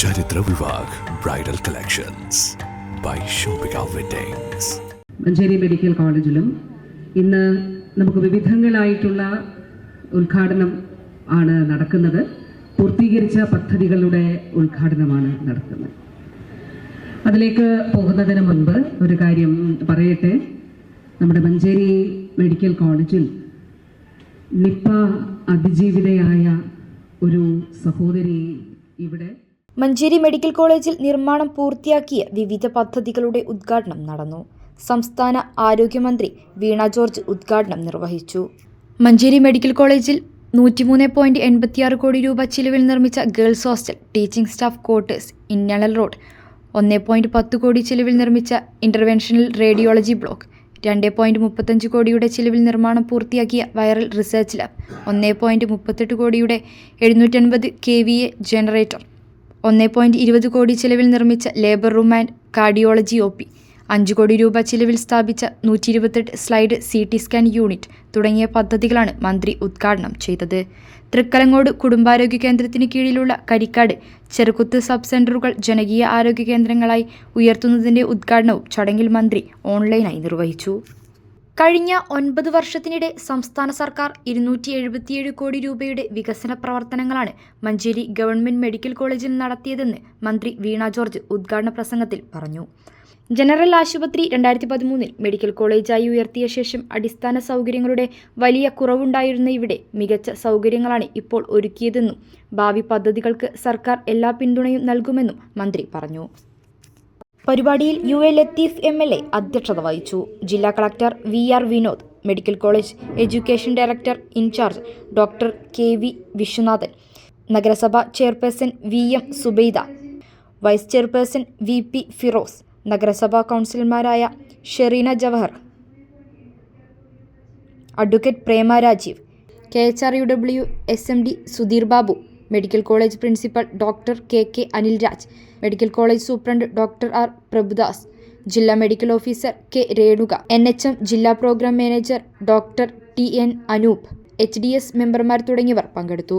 Charithra Vivah bridal collections by Shopika weddings Manjeri medical കോളേജിലും ഇന്ന് നമുക്ക് വിവിധങ്ങളായിട്ടുള്ള ഉദ്ഘാടനം ആണ് നടക്കുന്നത്. പൂർത്തീകരിച്ച പദ്ധതികളുടെ ഉദ്ഘാടനമാണ് നടക്കുന്നത്. അതിലേക്ക് പോകുന്നതിന് മുൻപ് ഒരു കാര്യം പറയട്ടെ. നമ്മുടെ മഞ്ചേരി മെഡിക്കൽ കോളേജിൽ നിപ്പ അതിജീവിതയായ ഒരു സഹോദരി ഇവിടെ മഞ്ചേരി മെഡിക്കൽ കോളേജിൽ നിർമ്മാണം പൂർത്തിയാക്കിയ വിവിധ പദ്ധതികളുടെ ഉദ്ഘാടനം നടന്നു. സംസ്ഥാന ആരോഗ്യമന്ത്രി വീണ ജോർജ് ഉദ്ഘാടനം നിർവഹിച്ചു. മഞ്ചേരി മെഡിക്കൽ കോളേജിൽ നൂറ്റിമൂന്ന് പോയിന്റ് എൺപത്തിയാറ് കോടി രൂപ ചിലവിൽ നിർമ്മിച്ച girls hostel teaching staff quarters ഇന്നണൽ road. ഒന്ന് പോയിന്റ് പത്ത് കോടി ചിലവിൽ നിർമ്മിച്ച ഇന്റർവെൻഷണൽ റേഡിയോളജി ബ്ലോക്ക്. രണ്ട് പോയിന്റ് മുപ്പത്തഞ്ച് കോടിയുടെ ചിലവിൽ നിർമ്മാണം പൂർത്തിയാക്കിയ വൈറൽ റിസർച്ച് ലാബ്. ഒന്ന് പോയിന്റ് മുപ്പത്തെട്ട് കോടിയുടെ എഴുന്നൂറ്റൻപത് കെ വി എ ജനറേറ്റർ. ഒന്ന് പോയിന്റ് ഇരുപത് കോടി ചിലവിൽ നിർമ്മിച്ച labour room and cardiology O P അഞ്ച് കോടി രൂപ ചിലവിൽ സ്ഥാപിച്ച നൂറ്റി ഇരുപത്തെട്ട് slice C T scan unit തുടങ്ങിയ പദ്ധതികളാണ് മന്ത്രി ഉദ്ഘാടനം ചെയ്തത്. തൃക്കലങ്ങോട് കുടുംബാരോഗ്യ കേന്ദ്രത്തിന് കീഴിലുള്ള കരിക്കാട് ചെറുകുത്ത് സബ് സെന്ററുകൾ ജനകീയ ആരോഗ്യ കേന്ദ്രങ്ങളായി ഉയർത്തുന്നതിന്റെ ഉദ്ഘാടനവും ചടങ്ങിൽ മന്ത്രി ഓൺലൈനായി നിർവഹിച്ചു. കഴിഞ്ഞ ഒൻപത് വർഷത്തിനിടെ സംസ്ഥാന സർക്കാർ ഇരുന്നൂറ്റി എഴുപത്തിയേഴ് കോടി രൂപയുടെ വികസന പ്രവർത്തനങ്ങളാണ് മഞ്ചേരി ഗവൺമെന്റ് മെഡിക്കൽ കോളേജിൽ നടത്തിയതെന്ന് മന്ത്രി വീണ ജോർജ് ഉദ്ഘാടന പ്രസംഗത്തിൽ പറഞ്ഞു. ജനറൽ ആശുപത്രി രണ്ടായിരത്തി പതിമൂന്നിൽ മെഡിക്കൽ കോളേജായി ഉയർത്തിയ ശേഷം അടിസ്ഥാന സൗകര്യങ്ങളുടെ വലിയ കുറവുണ്ടായിരുന്ന ഇവിടെ മികച്ച സൗകര്യങ്ങളാണ് ഇപ്പോൾ ഒരുക്കിയതെന്നും ഭാവി പദ്ധതികൾക്ക് സർക്കാർ എല്ലാ പിന്തുണയും നൽകുമെന്നും മന്ത്രി പറഞ്ഞു. പരിപാടിയിൽ U A Latheef M L A അധ്യക്ഷത വഹിച്ചു. ജില്ലാ collector V R Vinod medical college education director in charge doctor K V Viswanathan നഗരസഭ chairperson V M Subaida vice chairperson V P Firoz നഗരസഭാ കൗൺസിലർമാരായ Shereena Jawahar advocate Prema Rajeev K H R U W S M D Sudheer Babu medical college principal doctor K K Anilraj medical college superintendent doctor R Prabhudas ജില്ലാ medical officer K Renuka N H M ജില്ലാ programme manager doctor T N Anoop H D S മെമ്പർമാർ തുടങ്ങിയവർ പങ്കെടുത്തു.